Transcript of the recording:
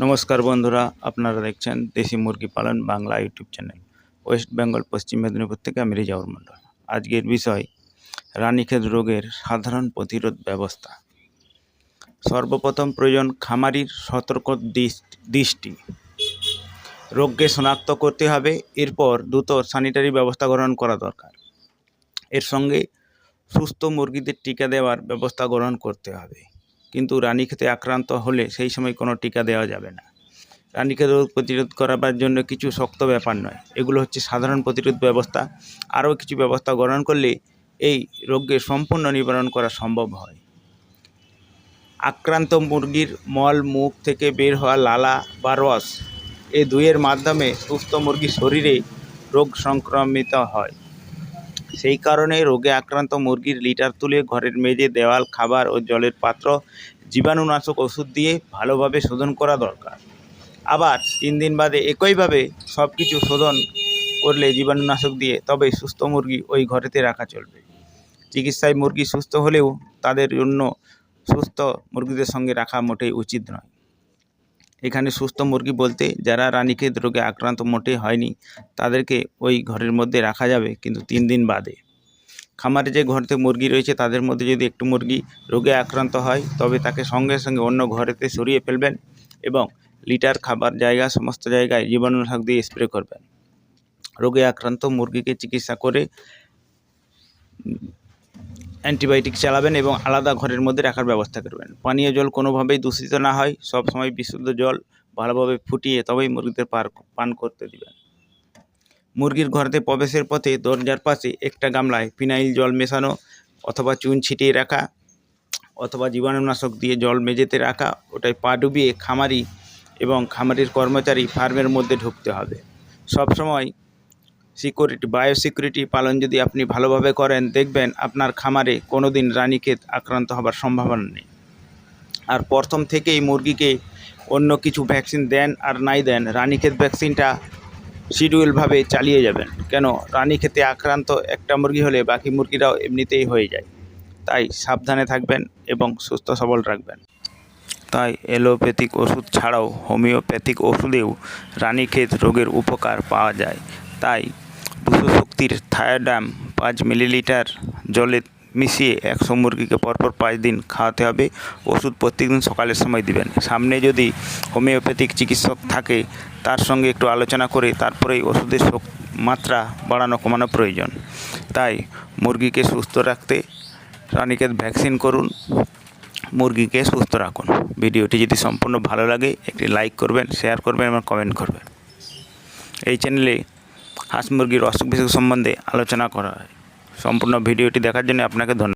নমস্কার বন্ধুরা, আপনারা দেখছেন দেশি মুরগি পালন Bangla YouTube channel. West Bengal, Paschim Medinipur থেকে আমি রিজাউর মণ্ডল। আজকের বিষয়, রানীক্ষেত রোগের সাধারণ প্রতিরোধ ব্যবস্থা। সর্বপ্রথম প্রয়োজন খামারির সতর্ক দৃষ- দৃষ্টি। রোগকে শনাক্ত করতে হবে, এরপর দ্রুত স্যানিটারি ব্যবস্থা গ্রহণ করা দরকার। এর সঙ্গে সুস্থ মুরগিদের টিকা দেওয়ার ব্যবস্থা গ্রহণ করতে হবে। কিন্তু রানীক্ষেতে আক্রান্ত হলে সেই সময় কোনো টিকা দেওয়া যাবে না। রানীক্ষেত রোগ প্রতিরোধ করাবার জন্য কিছু শক্ত ব্যাপার নয়। এগুলো হচ্ছে সাধারণ প্রতিরোধ ব্যবস্থা। আরও কিছু ব্যবস্থা গ্রহণ করলে এই রোগকে সম্পূর্ণ নিবারণ করা সম্ভব হয়। আক্রান্ত মুরগির মল, মুখ থেকে বের হওয়া লালা বা রস এ দুইয়ের মাধ্যমে সুস্থ মুরগির শরীরে রোগ সংক্রমিত হয়। সেই কারণে রোগে আক্রান্ত মুরগির লিটার তুলে ঘরের মেঝে, দেওয়াল, খাবার ও জলের পাত্র, জীবাণুনাশক ওষুধ দিয়ে ভালোভাবে শোধন করা দরকার। আবার তিন দিন বাদে একইভাবে সব কিছু শোধন করলে জীবাণুনাশক দিয়ে তবে সুস্থ মুরগি ওই ঘরেতে রাখা চলবে। চিকিৎসায় মুরগি সুস্থ হলেও তাদের জন্য সুস্থ মুরগিদের সঙ্গে রাখা মোটেই উচিত নয়। এখানে সুস্থ মুরগি বলতে যারা রানীক্ষেত রোগে আক্রান্ত মোটেই হয়নি, তাদেরকে ওই ঘরের মধ্যে রাখা যাবে কিন্তু তিন দিন বাদে। খামারে যে ঘরেতে মুরগি রয়েছে, তাদের মধ্যে যদি একটু মুরগি রোগে আক্রান্ত হয়, তবে তাকে সঙ্গে সঙ্গে অন্য ঘরেতে সরিয়ে ফেলবেন এবং লিটার খাবার জায়গা, সমস্ত জায়গায় জীবাণুনাশক দিয়ে স্প্রে করবেন। রোগে আক্রান্ত মুরগিকে চিকিৎসা করে অ্যান্টিবায়োটিক চালাবেন এবং আলাদা ঘরের মধ্যে রাখার ব্যবস্থা করবেন। পানীয় জল কোনোভাবেই দূষিত না হয় সবসময় বিশুদ্ধ জল ভালোভাবে ফুটিয়ে তবেই মুরগিদের পার পান করতে দিবেন। মুরগির ঘরেতে প্রবেশের পথে দরজার পাশে একটা গামলায় ফিনাইল জল মেশানো অথবা চুন ছিটিয়ে রাখা অথবা জীবাণুনাশক দিয়ে জল মেঝেতে রাখা, ওটায় পা ডুবিয়ে খামারি এবং খামারির কর্মচারী ফার্মের মধ্যে ঢুকতে হবে। সবসময় সিকিউরিটি বায়ো সিকিউরিটি পালন যদি আপনি ভালোভাবে করেন, দেখবেন আপনার খামারে কোনো দিন রানীক্ষেত আক্রান্ত হবার সম্ভাবনা নেই। আর প্রথম থেকেই মুরগিকে অন্য কিছু ভ্যাকসিন দেন আর নাই দেন, রানীক্ষেত ভ্যাকসিনটা শিডিউলভাবে চালিয়ে যাবেন। কেন? রানীক্ষেতে আক্রান্ত একটা মুরগি হলে বাকি মুরগিরাও এমনিতেই হয়ে যায়। তাই সাবধানে থাকবেন এবং সুস্থ সবল রাখবেন। তাই এলোপ্যাথিক ওষুধ ছাড়াও হোমিওপ্যাথিক ওষুধেও রানীক্ষেত রোগের উপকার পাওয়া যায়। তাই দুশো শক্তির থায়াডাম পাঁচ মিলিলিটার জলে মিশিয়ে একশো মুরগিকে পরপর পাঁচ দিন খাওয়াতে হবে। ওষুধ প্রত্যেকদিন সকালের সময় দিবেন। সামনে যদি হোমিওপ্যাথিক চিকিৎসক থাকে, তার সঙ্গে একটু আলোচনা করে তারপরেই ওষুধের মাত্রা বাড়ানো, কমানো প্রয়োজন। তাই মুরগিকে সুস্থ রাখতে রানীক্ষেত ভ্যাকসিন করুন। মুরগিকে সুস্থ রাখুন। ভিডিওটি যদি সম্পূর্ণ ভালো লাগে, একটি লাইক করবেন, শেয়ার করবেন এবং কমেন্ট করবেন। এই চ্যানেলে হাঁস মুরগির অসুখ বিসুখ সম্বন্ধে আলোচনা করা হয়। সম্পূর্ণ ভিডিওটি দেখার জন্য আপনাকে ধন্যবাদ।